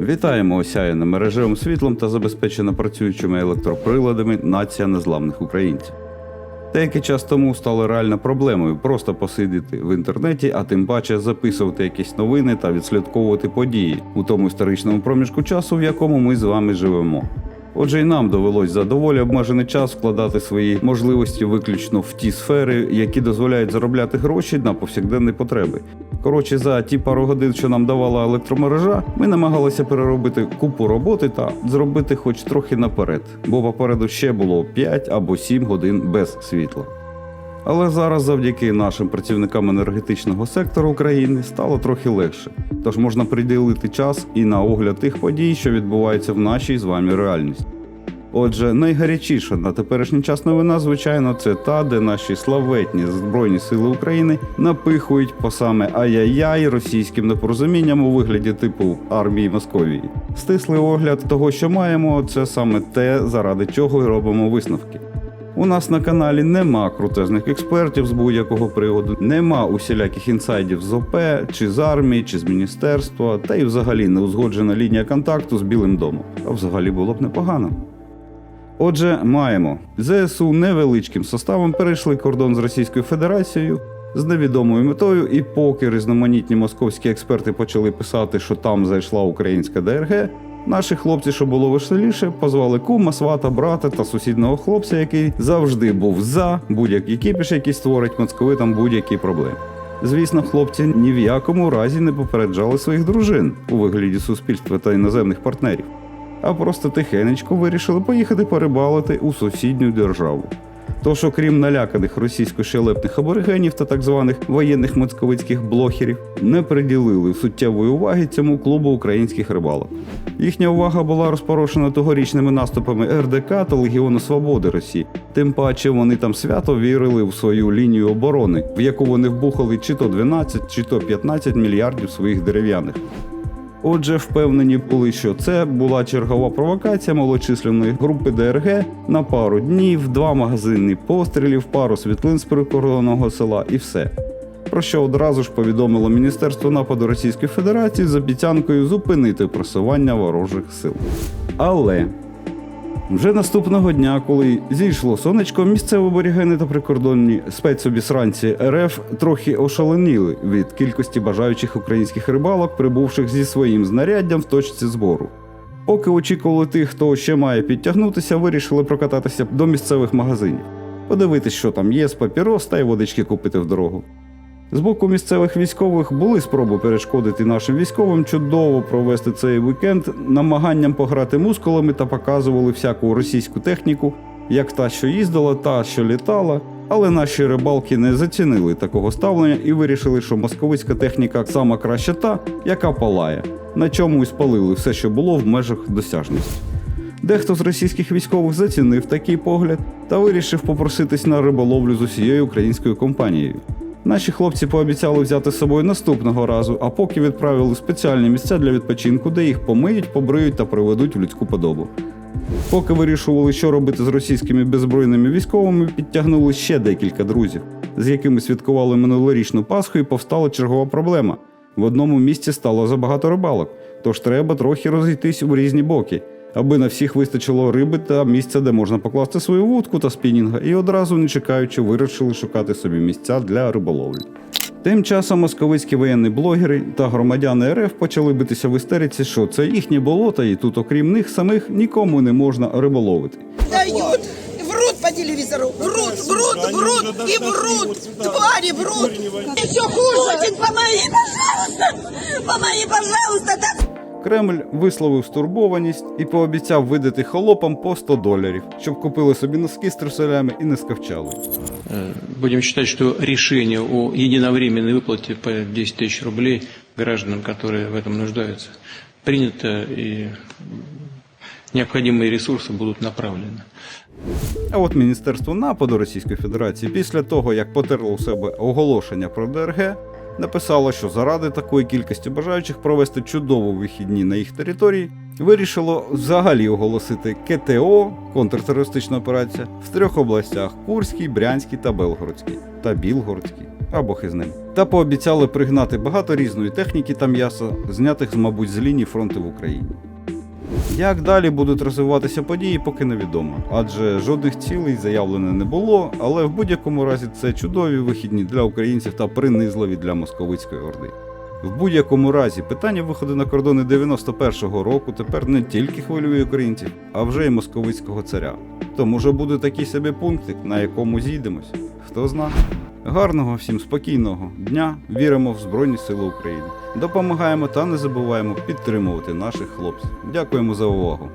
Вітаємо осяяне мережевим світлом та забезпечена працюючими електроприладами нація незламних українців. Деякий час тому стало реально проблемою просто посидіти в інтернеті, а тим паче записувати якісь новини та відслідковувати події у тому історичному проміжку часу, в якому ми з вами живемо. Отже, і нам довелось за доволі обмежений час вкладати свої можливості виключно в ті сфери, які дозволяють заробляти гроші на повсякденні потреби. Коротше, за ті пару годин, що нам давала електромережа, ми намагалися переробити купу роботи та зробити хоч трохи наперед, бо попереду ще було 5 або 7 годин без світла. Але зараз, завдяки нашим працівникам енергетичного сектору України, стало трохи легше. Тож можна приділити час і на огляд тих подій, що відбуваються в нашій з вами реальності. Отже, найгарячіша на теперішній час новина, звичайно, це та, де наші славетні Збройні Сили України напихують по саме ай-яй-яй російським непорозумінням у вигляді типу армії Московії. Стислий огляд того, що маємо, це саме те, заради чого робимо висновки. У нас на каналі нема крутезних експертів з будь-якого приводу, нема усіляких інсайдів з ОП, чи з армії, чи з міністерства, та й взагалі не узгоджена лінія контакту з Білим домом. А взагалі було б непогано. Отже, маємо ЗСУ невеличким составом перейшли кордон з Російською Федерацією з невідомою метою, і поки різноманітні московські експерти почали писати, що там зайшла українська ДРГ, наші хлопці, що було веселіше, позвали кума, свата, брата та сусідного хлопця, який завжди був за будь-який кіпіш, який створить московитам будь-які проблеми. Звісно, хлопці ні в якому разі не попереджали своїх дружин у вигляді суспільства та іноземних партнерів а просто тихенечко вирішили поїхати порибалити у сусідню державу. Тож, окрім наляканих російсько-щелепних аборигенів та так званих воєнних московицьких блохерів, не приділили суттєвої уваги цьому клубу українських рибалок. Їхня увага була розпорошена тогорічними наступами РДК та Легіону Свободи Росії. Тим паче вони там свято вірили в свою лінію оборони, в яку вони вбухали чи то 12, чи то 15 мільярдів своїх дерев'яних. Отже, впевнені були, що це була чергова провокація малочисленної групи ДРГ на пару днів, два магазинні пострілів, пару світлин з прикордонного села і все. Про що одразу ж повідомило Міністерство нападу Російської Федерації з обіцянкою зупинити просування ворожих сил. Але вже наступного дня, коли зійшло сонечко, місцеві аборігени та прикордонні спецобісранці РФ трохи ошаленіли від кількості бажаючих українських рибалок, прибувших зі своїм знаряддям в точці збору. Поки очікували тих, хто ще має підтягнутися, вирішили прокататися до місцевих магазинів, подивитись, що там є з папірос та й водички купити в дорогу. З боку місцевих військових були спроби перешкодити нашим військовим чудово провести цей вікенд намаганням пограти мускулами та показували всяку російську техніку, як та, що їздила, та, що літала. Але наші рибалки не зацінили такого ставлення і вирішили, що московицька техніка сама краща та, яка палає, на чому і спалили все, що було в межах досяжності. Дехто з російських військових зацінив такий погляд та вирішив попроситись на риболовлю з усією українською компанією. Наші хлопці пообіцяли взяти з собою наступного разу, а поки відправили в спеціальні місця для відпочинку, де їх помиють, побриють та приведуть в людську подобу. Поки вирішували, що робити з російськими беззбройними військовими, підтягнули ще декілька друзів, з якими святкували минулорічну Пасху і повстала чергова проблема. В одному місці стало забагато рибалок, тож треба трохи розійтись у різні боки, аби на всіх вистачило риби та місця, де можна покласти свою вудку та спінінга, і одразу не чекаючи, вирішили шукати собі місця для риболовлі. Тим часом московицькі воєнні блогери та громадяни РФ почали битися в істериці, що це їхнє болото, і тут, окрім них самих, нікому не можна риболовити. дают, врут по телевизору, врут, врут, врут и врут, твари врут. Все хуже. Путин, помоги, пожалуйста, помоги, пожалуйста, да Кремль висловив стурбованість і пообіцяв видати холопам по 100 доларів, щоб купили собі носки з труселями і не скавчали. Э, Будем считать, что решение о единовременной выплате по 10 тысяч рублей гражданам, которые в этом нуждаются, принято и необходимые ресурсы будут направлены. А от Міністерство нападу Російської Федерації після того, як потерло у себе оголошення про ДРГ, написало, що заради такої кількості бажаючих провести чудову вихідні на їх території, вирішило взагалі оголосити КТО контртерористична операція в трьох областях: Курській, Брянській та Белгородській та Білгородській. Або хизним. Та пообіцяли пригнати багато різної техніки та м'яса, знятих, мабуть, з лінії фронту в Україні. Як далі будуть розвиватися події, поки невідомо, адже жодних цілей заявлено не було, але в будь-якому разі це чудові вихідні для українців та принизливі для московицької орди. В будь-якому разі питання виходу на кордони 91-го року тепер не тільки хвилює українців, а вже й московицького царя. То може буде такий собі пунктик, на якому зійдемось. Хто зна. Гарного всім спокійного дня. Віримо в Збройні Сили України. Допомагаємо та не забуваємо підтримувати наших хлопців. Дякуємо за увагу.